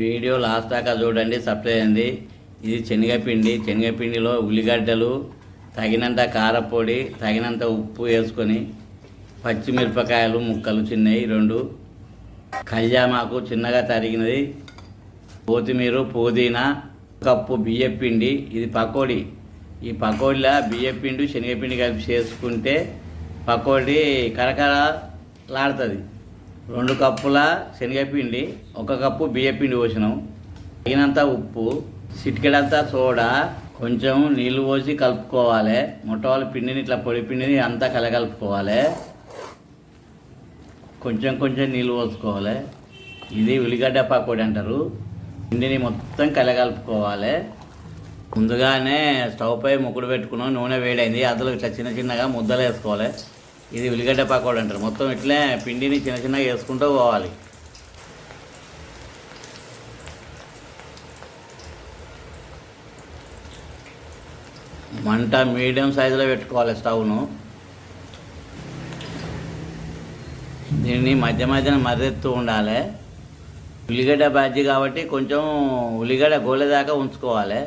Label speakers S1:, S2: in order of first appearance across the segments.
S1: Video last దాకా చూడండి supply అయింది. ఇది శనగపిండి. శనగపిండిలో ఉల్లిగడ్డలు తగినంత కారపొడి తగినంత ఉప్పు వేసుకొని పచ్చిమిరపకాయలు ముక్కలు చిన్నవి రెండు. కళ్యామాకు చిన్నగా తరిగినది. కొత్తిమీర పుదీనా కప్పు బియ్యపిండి. ఇది పకోడీ. ఈ పకోడీలా బియ్యపిండి శనగపిండి కలిపి చేసుకుంటే పకోడీ కరకరలాడుతుంది. రెండు కప్పుల శనగపిండి ఒక కప్పు బియ్యపిండి పోసినాం. తగినంత ఉప్పు సిటికెడంతా సోడా కొంచెం నీళ్ళు పోసి కలుపుకోవాలి. మొట్టవాళ్ళ పిండిని ఇట్లా పొడి పిండిని అంతా కలగలుపుకోవాలి. కొంచెం కొంచెం నీళ్ళు పోసుకోవాలి. ఇది ఉల్లిగడ్డ పాకోడి అంటారు. పిండిని మొత్తం కలగలుపుకోవాలి. ముందుగానే స్టవ్ పై ముక్కుడు పెట్టుకున్నాం. నూనె వేడైంది. అందులో ఇట్లా చిన్న చిన్నగా ముద్దలు వేసుకోవాలి. ఇది ఉల్లిగడ్డ పకోడీ అంటారు. మొత్తం ఇట్లే పిండిని చిన్న చిన్నగా వేసుకుంటూ పోవాలి. మంట మీడియం సైజులో పెట్టుకోవాలి స్టవ్ను. దీన్ని మధ్య మధ్యన మర్రెత్తు ఉండాలి. ఉల్లిగడ్డ బాజీ కాబట్టి కొంచెం ఉల్లిగడ్డ గోలేదాకా ఉంచుకోవాలి.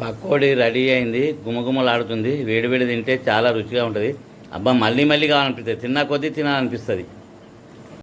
S1: పకోడీ రెడీ అయింది. గుమగుమలాడుతుంది. వేడి వేడి తింటే చాలా రుచిగా ఉంటుంది. అబ్బా మళ్ళీ మళ్ళీ కావాలనిపిస్తుంది. తిన్నా కొద్దీ తినాలనిపిస్తుంది.